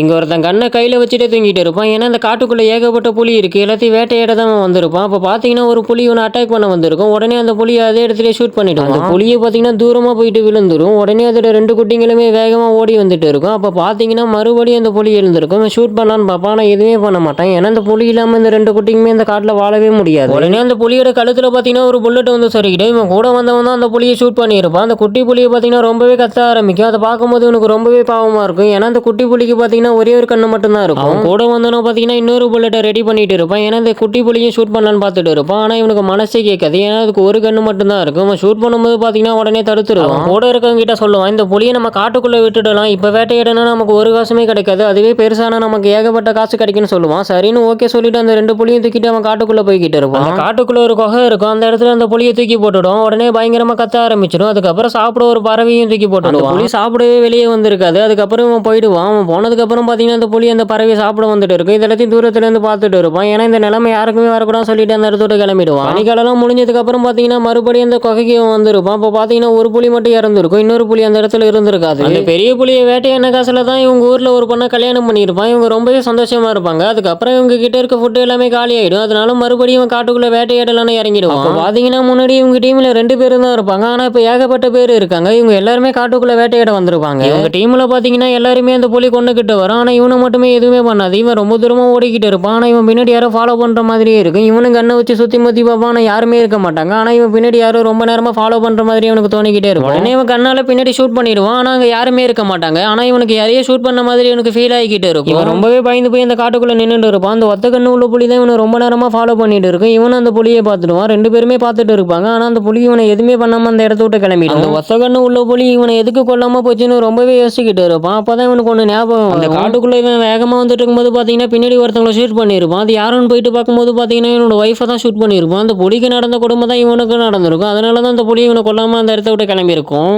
இங்க ஒருத்தன் கண்ணை கையில வச்சுட்டே தூங்கிட்டு இருப்பான். ஏன்னா இந்த காட்டுக்குள்ள ஏகப்பட்ட புலி இருக்கு. எல்லாத்தையும் வேட்டையாட தான் வந்திருப்பான். அப்ப பாத்தீங்கன்னா ஒரு புலி இவனை அட்டாக் பண்ண வந்திருக்கும். உடனே அந்த புலியை அதே இடத்துல ஷூட் பண்ணிடும் அந்த புலியை பாத்தீங்கன்னா தூரமா போயிட்டு விழுந்துரும். உடனே அதோட ரெண்டு குட்டிங்களுமே வேகமா ஓடி வந்துட்டு இருக்கும். அப்ப பாத்தீங்கன்னா மறுபடியும் அந்த புலி எழுந்திருக்கும். ஷூட் பண்ணலான்னு பார்ப்பான் ஆனா எதுவுமே பண்ண மாட்டான். ஏன்னா இந்த புலி இல்லாம இந்த ரெண்டு குட்டிங்களுமே இந்த காட்டுல வாழவே முடியாது. உடனே அந்த புலியோட கழுத்துல பாத்தீங்கன்னா ஒரு புல்லட் வந்து சொருகிட்டு இவன் கூட வந்தவன் தான் அந்த புலியை ஷூட் பண்ணியிருப்பான். அந்த குட்டி புலியை பாத்தீங்கன்னா ரொம்பவே கத்த ஆரம்பிக்கும். அதை பார்க்கும்போது இவனுக்கு ரொம்பவே பாவமா இருக்கும். ஏன்னா அந்த குட்டி புலிக்கு பாத்தீங்கன்னா ஒரே ஒரு கண்ணு மட்டும்தான் இருக்கும். அவன் கூட வந்தவன பாத்தீங்கன்னா இன்னொரு புல்லட்டை ரெடி பண்ணிட்டு இருப்பான். ஏன்னா இந்த குட்டி புலியும் ஷூட் பண்ணலான்னு பார்த்துட்டு இருப்பான். ஆனா இவனுக்கு மனசே கேட்காது. ஏன்னா அதுக்கு ஒரு கண்ணு மட்டும்தான் இருக்கும். அவன் ஷூட் பண்ணும்போது பாத்தீங்கன்னா உடனே தடுத்துருவான். கூட இருக்கவங்க கிட்ட சொல்லுவான் இந்த புலியை நம்ம காட்டுக்குள்ள விட்டுடலாம். இப்ப வேட்டையிடனா நமக்கு ஒரு காசுமே கிடைக்காது. அதுவே பெருசானா நமக்கு ஏகப்பட்ட காசு கிடைக்கும்னு சொல்லுவான். சரின்னு ஓகே சொல்லிட்டு அந்த ரெண்டு புலியும் தூக்கிட்டு அவன் காட்டுக்குள்ள போய்கிட்டு இருப்பான். காட்டுக்குள்ள ஒரு குகை இருக்கும். அந்த இடத்துல அந்த புலியை தூக்கி போட்டுடும் உடனே பயங்கரமா கத்த ஆரம்பிச்சிடும். அதுக்கப்புறம் சாப்பிட ஒரு பறவையும் தூக்கி போட்டுடும் புலி சாப்பிடவே வெளியே வந்திருக்காது. அதுக்கப்புறம் இவன் போயிடுவான். அவன் போனதுக்கு அப்புறம் பாத்தீங்கன்னா அந்த புலி அந்த பறவை சாப்பிட வந்துட்டு இருக்கும் இது எல்லாத்தையும் தூரத்துல இருந்து பார்த்துட்டு இருப்பான் ஏன்னா இந்த நிலைமை யாருக்குமே வரக்கூடாது சொல்லிட்டு அந்த இடத்தோட கிளம்பிடுவான் பனிக்காலம் முடிஞ்சதுக்கு அப்புறம் பாத்தீங்கன்னா மறுபடியும் அந்த குகைக்கு வந்திருப்பான் அப்போ பாத்தீங்கன்னா ஒரு புலி மட்டும் இறந்துருக்கும். இன்னொரு புலி அந்த இடத்துல இருந்திருக்காது. அந்த பெரிய புலியை வேட்டையான காசுல தான் இவங்க ஊர்ல ஒரு பொண்ணை கல்யாணம் பண்ணியிருப்பான். இவங்க ரொம்பவே சந்தோஷமா இருப்பாங்க. அதுக்கப்புறம் இவங்க கிட்ட இருக்க ஃபுட்டு எல்லாமே காலி ஆயிடும். அதனால மறுபடியும் காட்டுக்குள்ள வேட்டையாடலாம்னு இறங்கிடுவான். அப்போ பாத்தீங்கன்னா முன்னாடி இவங்க டீம்ல ரெண்டு பேரும் தான் இருப்பாங்க. ஆனா இப்போ ஏகப்பட்ட பேர் இருக்காங்க. இவங்க எல்லாருமே காட்டுக்குள்ள வேட்டையாட வந்திருப்பாங்க. இவங்க டீம்ல பாத்தீங்கன்னா எல்லாருமே அந்த புலி கொண்டுகிட்டு வரும் ஆனா இவனை மட்டுமே எதுவுமே பண்ணாது. இவன் ரொம்ப தூரமா ஓடிக்கிட்டு இருப்பான். ஆனா இவன் பின்னாடி யாரோ ஃபாலோ பண்ற மாதிரியே இருக்கும் இவனும் கண்ணை வச்சு சுத்தி முத்தி பார்ப்பான். ஆனா யாருமே இருக்க மாட்டாங்க. ஆனா இவன் பின்னாடி யாரோ ரொம்ப நேரமா ஃபாலோ பண்ற மாதிரி அவனுக்கு தோணிக்கிட்டே இருக்கும். உடனே இவன் கண்ணால பின்னாடி ஷூட் பண்ணிடுவான். ஆனா அங்க யாருமே இருக்க மாட்டாங்க. ஆனா இவனுக்கு யாரையோ ஷூட் பண்ண மாதிரி இவனுக்கு ஃபீல் ஆகிக்கிட்டு இருக்கும். இவன் ரொம்பவே பயந்து போய் அந்த காட்டுக்குள்ள நின்னுட்டு இருப்பான். அந்த ஒத்த கண்ணு உள்ள புலி தான் இவனை ரொம்ப நேரமா ஃபாலோ பண்ணிட்டு இருக்கும் இவனும் அந்த புலியை பார்த்துடுவான். ரெண்டு பேருமே பார்த்துட்டு இருப்பாங்க. ஆனா அந்த புலி இவனை எதுவுமே பண்ணாம அந்த இடத்த விட்டு கிளம்பிடும். அந்த ஒத்த கண்ணு உள்ள புலி இவனை எதுக்கு கொல்லாம போச்சுன்னு ரொம்பவே யோசிச்சுக்கிட்டு இருப்பான். அப்பதான் இவனுக்கு ஒண்ணு ஞாபகம் அந்த காட்டுக்குள்ளே இவன் வேகமாக வந்துட்டு இருக்கும்போது பார்த்தீங்கன்னா பின்னாடி ஒருத்தவங்களை ஷூட் பண்ணியிருப்பான் அது யாருன்னு போயிட்டு பார்க்கும்போது பார்த்தீங்கன்னா இவனோட ஒய்ஃபை தான் ஷூட் பண்ணியிருப்பான் அந்த புலிக்கு நடந்த குடும்பம் தான் இவனுக்கு நடந்திருக்கும். அதனால தான் அந்த புலி இவனை கொல்லாமல் அந்த இடத்த விட்டு கிளம்பியிருக்கும்.